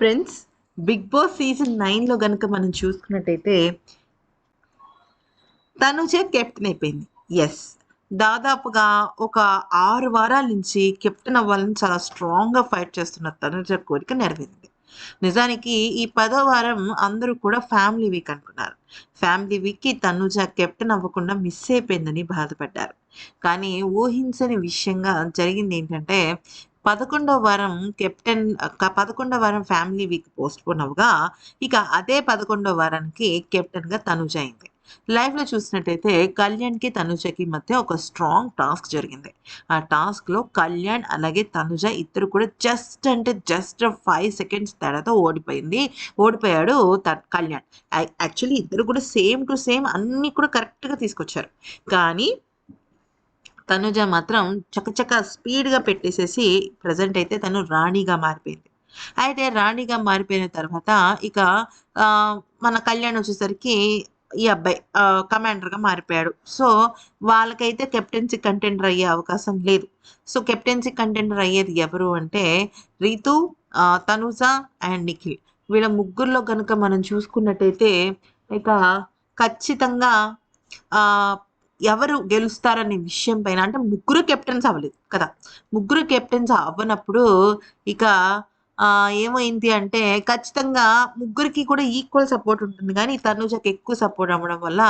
Friends big boss season నైన్లో కనుక మనం చూసుకున్నట్టయితే తనుజ కెప్టెన్ అయిపోయింది. ఎస్ దాదాపుగా ఒక ఆరు వారాల నుంచి కెప్టెన్ అవ్వాలని చాలా స్ట్రాంగ్గా ఫైట్ చేస్తున్న తనుజ కోరిక నెరవేరింది. నిజానికి ఈ పదో వారం అందరూ కూడా ఫ్యామిలీ వీక్ అనుకున్నారు. ఫ్యామిలీ వీక్కి తనుజ కెప్టెన్ అవ్వకుండా మిస్ అయిపోయిందని బాధపడ్డారు. కానీ ఊహించని విషయంగా జరిగింది ఏంటంటే పదకొండవ వారం కెప్టెన్ పదకొండవ వారం ఫ్యామిలీ వీక్ పోస్ట్ పోన్ అవగా ఇక అదే పదకొండవ వారానికి కెప్టెన్గా తనుజ అయింది. లైవ్లో చూసినట్టయితే కళ్యాణ్కి తనుజకి మధ్య ఒక స్ట్రాంగ్ టాస్క్ జరిగింది. ఆ టాస్క్లో కళ్యాణ్ అలాగే తనుజ ఇద్దరు కూడా జస్ట్ అంటే జస్ట్ ఫైవ్ సెకండ్స్ తేడాతో ఓడిపోయింది. ఓడిపోయాడు త- కళ్యాణ్. యాక్చువల్లీ ఇద్దరు కూడా సేమ్ టు సేమ్ అన్నీ కూడా కరెక్ట్గా తీసుకొచ్చారు. కానీ తనుజ మాత్రం చకచక స్పీడ్గా పెట్టేసేసి ప్రజెంట్ అయితే తను రాణిగా మారిపోయింది. అయితే రాణిగా మారిపోయిన తర్వాత ఇక మన కళ్యాణ్ వచ్చేసరికి ఈ అబ్బాయి కమాండర్గా మారిపోయాడు. సో వాళ్ళకైతే కెప్టెన్సీ కంటెండర్ అయ్యే అవకాశం లేదు. సో కెప్టెన్సీ కంటెండర్ అయ్యేది ఎవరు అంటే రీతు తనుజ అండ్ నిఖిల్. వీళ్ళ ముగ్గురులో కనుక మనం చూసుకున్నట్టయితే ఇక ఖచ్చితంగా ఎవరు గెలుస్తారనే విషయం పైన అంటే ముగ్గురు కెప్టెన్స్ అవ్వలేదు కదా. ముగ్గురు కెప్టెన్స్ అవ్వనప్పుడు ఇక ఏమైంది అంటే ఖచ్చితంగా ముగ్గురికి కూడా ఈక్వల్ సపోర్ట్ ఉంటుంది. కానీ తనుజకి ఎక్కువ సపోర్ట్ అవ్వడం వల్ల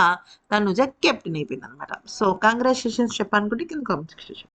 తనుజ కెప్టెన్ అయిపోయింది అనమాట సో కంగ్రాచులేషన్స్ చెప్పాలనుకుంటే కింద కామెంట్